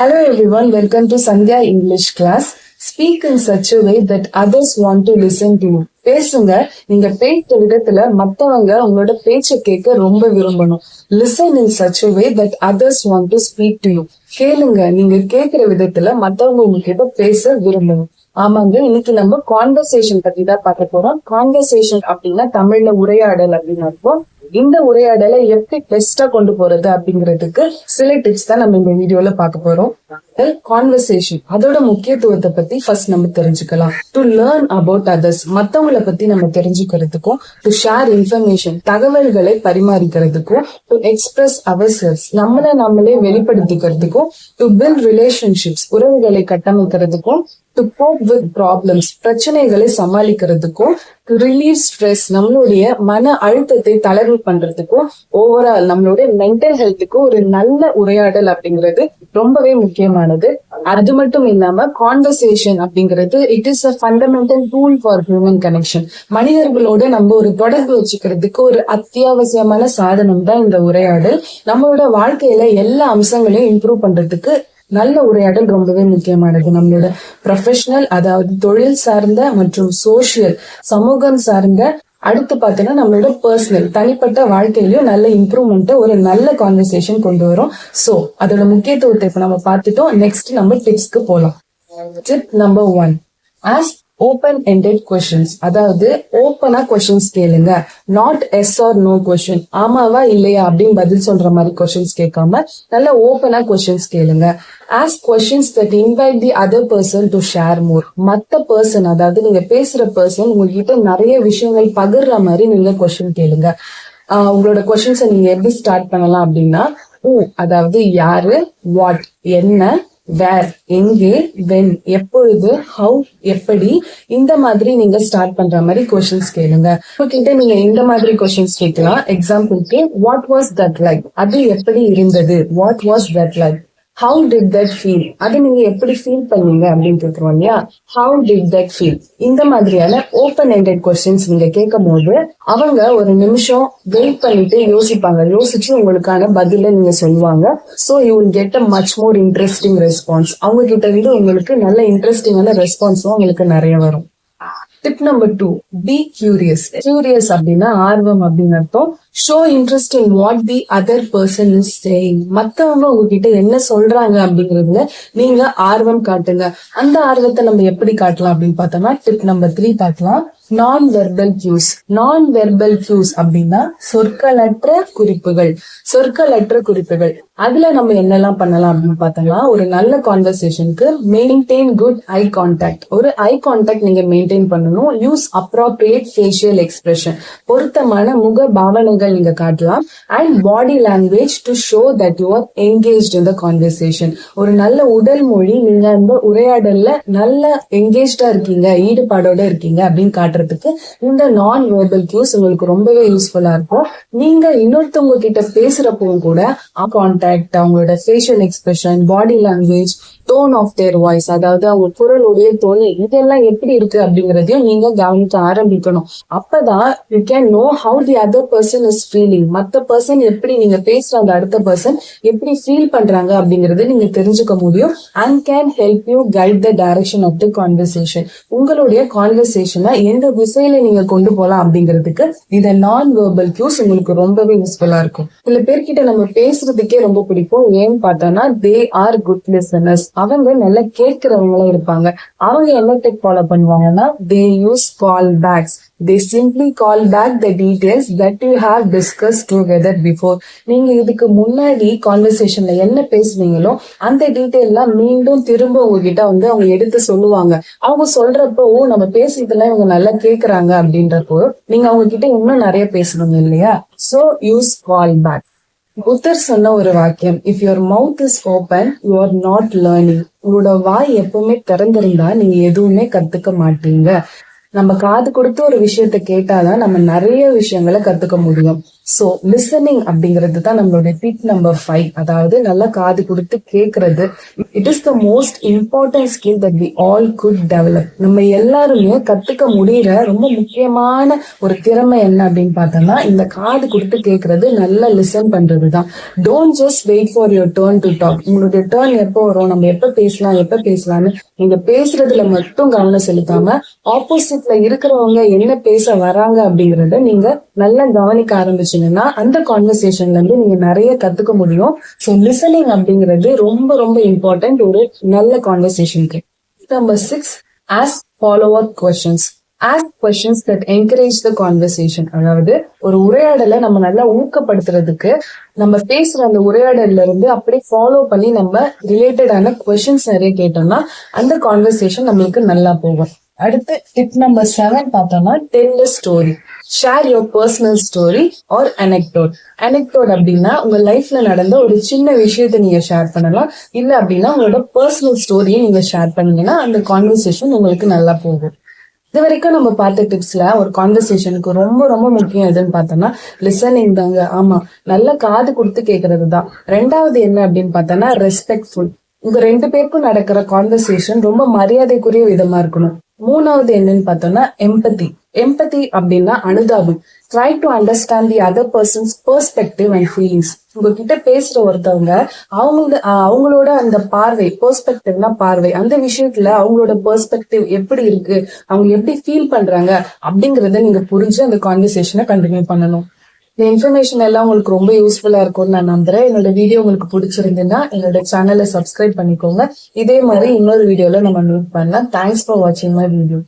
Hello everyone, welcome to Sandhya English class. Speak in such a way that others want to listen to you. பேசுங்க. நீங்க பேசுற விதத்துல மத்தவங்க உங்களோட பேச்ச கேட்க ரொம்ப விரும்பணும். Listen in such way that others want to speak to you கேளுங்க. நீங்க கேட்கிற விதத்துல மத்தவங்க உங்ககிட்ட பேச விரும்பணும். ஆமாங்க. இன்னைக்கு நம்ம கான்வர்சேஷன் பத்தி தான் பார்க்க போறோம். கான்வர்சேஷன் அப்படின்னா தமிழ்ல உரையாடல் அப்படின்னு அர்த்தம். இந்த உரையாடலை எப்படி பெஸ்டா கொண்டு போறது அப்படிங்கிறதுக்கு சில டிப்ஸ் தான் நம்ம இந்த வீடியோல பார்க்க போறோம். கான்வர்சேஷன் அதோட முக்கியத்துவத்தை பத்தி ஃபர்ஸ்ட் நம்ம தெரிஞ்சுக்கலாம். டு லேர்ன் அபவுட் அதர்ஸ் மத்தவங்களை பத்தி நம்ம தெரிஞ்சுக்கிறதுக்கும் டு ஷேர் இன்ஃபர்மேஷன் தகவல்களை பரிமாறிக்கிறதுக்கும் டு எக்ஸ்பிரஸ் அவர் செல்ஸ் நம்மளை நம்மளே வெளிப்படுத்திக்கிறதுக்கும் டு பில்ட் ரிலேஷன்ஷிப்ஸ் உறவுகளை கட்டமைக்கிறதுக்கும் டு கோப் வித் ப்ராப்ளம்ஸ் பிரச்சனைகளை சமாளிக்கிறதுக்கும் டு ரிலீவ் ஸ்ட்ரெஸ் நம்மளுடைய மன அழுத்தத்தை தளர்வு பண்றதுக்கும் ஓவரால் நம்மளுடைய மென்டல் ஹெல்த்துக்கும் ஒரு நல்ல உரையாடல் அப்படிங்கிறது ரொம்பவே முக்கியமானது அது மட்டும் இல்லாம கான்வர்சேஷன் அப்படிங்கிறது it is a fundamental tool for human connection மனிதர்களோட நம்ம ஒரு தொடர்பு வச்சுக்கிறதுக்கு ஒரு அத்தியாவசியமான சாதனம் தான் இந்த உரையாடல். நம்மளோட வாழ்க்கையில எல்லா அம்சங்களையும் இம்ப்ரூவ் பண்றதுக்கு நல்ல உரையாடல் ரொம்பவே முக்கியமானது. நம்மளோட ப்ரொஃபஷனல் அதாவது தொழில் சார்ந்த மற்றும் சோசியல் சமூகம் சார்ந்த அடுத்து பார்த்தோன்னா நம்மளோட பர்சனல் தனிப்பட்ட வாழ்க்கையிலையும் நல்ல இம்ப்ரூவ்மெண்ட் ஒரு நல்ல கான்வர்சேஷன் கொண்டு வரும். சோ அதோட முக்கியத்துவத்தை இப்போ நம்ம பார்த்துட்டோம். நெக்ஸ்ட் நம்ம டிப்ஸ்க்கு போலாம். Tip number one ask open ended questions அதாவது ஓப்பனா கொஸ்டின்ஸ் கேளுங்க. Not yes or no question ஆமாவா இல்லையா அப்படின்னு பதில் சொல்ற மாதிரி கொஸ்டின்ஸ் கேட்காம நல்ல ஓப்பனா கொஸ்டின்ஸ் கேளுங்க. Ask questions that invite the other person to share more மத்த பர்சன் அதாவது நீங்க பேசுற பர்சன் உங்ககிட்ட நிறைய விஷயங்கள் பகிர்ற மாதிரி நீங்க கொஸ்டின் கேளுங்க. உங்களோட கொஸ்டின்ஸை நீங்க எப்படி ஸ்டார்ட் பண்ணலாம் அப்படின்னா ஊ அதாவது யாரு வாட் என்ன வேர் எங்கே வென் எப்பொழுது ஹவு எப்படி இந்த மாதிரி நீங்க ஸ்டார்ட் பண்ற மாதிரி கொஸ்டின்ஸ் கேளுங்க. கிட்ட நீங்க இந்த மாதிரி கொஸ்டின்ஸ் கேட்கலாம். எக்ஸாம்பிளுக்கு வாட் வாஸ் தட் லைக் அது எப்படி இருந்தது? What was that like how did that feel அது நீங்க எப்படி ஃபீல் பண்ணீங்க அப்படின்னு கேக்குறோம் இல்லையா? ஹவு டிட் தட் ஃபீல் இந்த மாதிரியான ஓப்பன் எண்டட் கொஸ்டின்ஸ் நீங்க கேட்கும் போது அவங்க ஒரு நிமிஷம் வெயிட் பண்ணிட்டு யோசிப்பாங்க. யோசிச்சு உங்களுக்கான பதில நீங்க சொல்லுவாங்க. So you will get a much more interesting response அவங்க கிட்ட இருந்து உங்களுக்கு நல்ல இன்ட்ரெஸ்டிங்கான ரெஸ்பான்ஸும் உங்களுக்கு நிறைய வரும். Tip number two be curious curious அப்படின்னா ஆர்வம் அப்படின்னு அர்த்தம் show interest in what the other person is saying மத்தவங்க உங்ககிட்ட என்ன சொல்றாங்க அப்படிங்கறதுல நீங்க ஆர்வம் காட்டுங்க. அந்த ஆர்வத்தை நம்ம எப்படி காட்டலாம் அப்படின்னு பார்த்தோம்னா டிப் நம்பர் த்ரீ பார்க்கலாம். நான் வெர்பல் கியூஸ் நான் வெர்பல் கியூஸ் அப்படின்னா சொற்களற்ற குறிப்புகள். சொற்களற்ற குறிப்புகள். அதுல நம்ம என்னெல்லாம் பண்ணலாம் அப்படின்னு பார்த்தோம்னா ஒரு நல்ல கான்வர்சேஷனுக்கு மெயின்டைன் குட் ஐ கான்டாக்ட் ஒரு ஐ கான்டாக்ட் நீங்க மெயின்டைன் பண்ணணும். யூஸ் அப்ராப்ரியேட் ஃபேஷியல் எக்ஸ்பிரஷன் பொருத்தமான முக பாவனைகள் நீங்க காட்டலாம். And body language to show that you are engage in the conversation ஒரு நல்ல உடல் மொழி நீங்க அந்த உரையாடல்ல நல்ல என்கேஜா இருக்கீங்க ஈடுபாடோட இருக்கீங்க அப்படின்னு காட்டுறதுக்கு இந்த நான் வேர்பல் கியூஸ் உங்களுக்கு ரொம்பவே யூஸ்ஃபுல்லா இருக்கும். நீங்க இன்னொருத்தவங்க கிட்ட பேசுறப்பவும் கூட கான்டாக்ட் அவங்களோட facial expression body language tone of their voice அதாவது அவங்க குரலுடைய தொனி இதெல்லாம் எப்படி இருக்கு அப்படிங்கிறதையும் நீங்க கவனிக்க ஆரம்பிக்கணும். அப்பதான் you can know how the other person is feeling மத்த பர்சன் எப்படி நீங்க பேசுற அந்த அடுத்த பர்சன் எப்படி ஃபீல் பண்றாங்க அப்படிங்கறத நீங்க தெரிஞ்சுக்க முடியும் and can help you guide the direction of the conversation உங்களுடைய கான்வர்சேஷனை எந்த திசையில நீங்க கொண்டு போகலாம் அப்படிங்கிறதுக்கு இந்த நான் வேர்பல் கியூஸ் உங்களுக்கு ரொம்பவே யூஸ்ஃபுல்லா இருக்கும். சில பேர்கிட்ட நம்ம பேசுறதுக்கே ரொம்ப பிடிக்கும். ஏன்னு பார்த்தோம்னா தே ஆர் குட் லிசனர்ஸ் அவங்க நல்லா கேட்கிறவங்களா இருப்பாங்க. அவங்க என்ன டெக் ஃபாலோ பண்ணுவாங்கன்னா they use call backs they simply call back the details that you have discuss together before நீங்க இதுக்கு முன்னாடி கான்வர்சேஷன்ல என்ன பேசுனீங்களோ அந்த டீட்டெயில்லாம் மீண்டும் திரும்ப உங்ககிட்ட வந்து அவங்க எடுத்து சொல்லுவாங்க. அவங்க சொல்றப்போ நம்ம பேசுறதுலாம் இவங்க நல்லா கேக்குறாங்க அப்படின்றப்போ நீங்க அவங்க கிட்ட இன்னும் நிறைய பேசணுங்க இல்லையா? So use call back Buddha சொன்ன ஒரு வாக்கியம் if your mouth is open you are not learning உங்களோட வாய் எப்பவுமே திறந்திருந்தா நீங்க எதுவுமே கத்துக்க மாட்டீங்க. நம்ம காது கொடுத்து ஒரு விஷயத்த கேட்டாதான் நம்ம நிறைய விஷயங்களை கத்துக்க முடியும். ஸோ லிசனிங் அப்படிங்கிறது தான் நம்மளுடைய டிப் நம்பர் ஃபைவ் அதாவது நல்லா காது கொடுத்து கேட்கறது it is the most important skill that we all could develop நம்ம எல்லாருமே கத்துக்க முடியற ரொம்ப முக்கியமான ஒரு திறமை என்ன அப்படின்னு பார்த்தோம்னா இந்த காது கொடுத்து கேட்கறது நல்லா லிசன் பண்றது தான். Don't just wait for your turn to talk உங்களுடைய டேர்ன் எப்போ வரும்? நம்ம எப்போ பேசலாம்? எப்போ பேசலாம்னு நீங்க பேசுறதுல மட்டும் கவனம் செலுத்தாம ஆப்போசிட்ல இருக்கிறவங்க என்ன பேச வராங்க அப்படிங்கறத நீங்க நல்லா கவனிக்க ஆரம்பிச்சீங்கன்னா அந்த கான்வர்சேஷன்ல இருந்து நீங்க நிறைய கத்துக்க முடியும். ஸோ லிசனிங் அப்படிங்கிறது ரொம்ப ரொம்ப இம்பார்ட்டன்ட் ஒரு நல்ல கான்வர்சேஷனுக்கு number six ask follow up questions ask questions that encourage the conversation அதாவது ஒரு உரையாடலை நம்ம நல்லா ஊக்கப்படுத்துறதுக்கு நம்ம பேசுற அந்த உரையாடல்ல இருந்து அப்படியே ஃபாலோ பண்ணி நம்ம ரிலேட்டடான கொஸ்டின்ஸ் நிறைய கேட்டோம்னா அந்த கான்வர்சேஷன் நம்மளுக்கு நல்லா போகும். அடுத்து டிப் நம்பர் செவன் பார்த்தோம்னா tell story share your personal story or anecdote anecdote அப்படின்னா உங்க லைஃப்ல நடந்த ஒரு சின்ன விஷயத்த நீங்க ஷேர் பண்ணலாம். இல்ல அப்படின்னா உங்களோட பர்சனல் ஸ்டோரியை நீங்க ஷேர் பண்ணீங்கன்னா அந்த கான்வர்சேஷன் உங்களுக்கு நல்லா போகும். இது வரைக்கும் நம்ம பார்த்த டிப்ஸ்ல ஒரு கான்வர்சேஷனுக்கு ரொம்ப ரொம்ப முக்கியம் எதுன்னு பார்த்தோம்னா லிசனிங் தாங்க. ஆமா நல்ல காது கொடுத்து கேட்கறது தான். ரெண்டாவது என்ன அப்படின்னு பார்த்தோம்னா ரெஸ்பெக்ட்ஃபுல் உங்க ரெண்டு பேருக்கும் நடக்கிற கான்வர்சேஷன் ரொம்ப மரியாதைக்குரிய விதமா இருக்கணும். மூணாவது என்னன்னு பார்த்தோம்னா எம்பதி எம்பதி அப்படின்னா அனுதாபம். Try to understand the other person's perspective and feelings உங்ககிட்ட பேசுற ஒருத்தவங்க அவங்க அவங்களோட அந்த பார்வை பெர்ஸ்பெக்டிவ்னா பார்வை அந்த விஷயத்துல அவங்களோட பெர்ஸ்பெக்டிவ் எப்படி இருக்கு அவங்க எப்படி ஃபீல் பண்றாங்க அப்படிங்கறத நீங்க புரிஞ்சு அந்த கான்வர்சேஷனை கண்டினியூ பண்ணணும். இந்த இன்ஃபர்மேஷன் எல்லாம் உங்களுக்கு ரொம்ப யூஸ்ஃபுல்லா இருக்கும்னு நான் நம்புறேன். என்னோட வீடியோ உங்களுக்கு பிடிச்சிருந்ததுன்னா என்னோட சேனலை சப்ஸ்கிரைப் பண்ணிக்கோங்க. இதே மாதிரி இன்னொரு வீடியோல நம்ம மீட் பண்ணலாம். தேங்க்ஸ் ஃபார் வாட்சிங் மை வீடியோ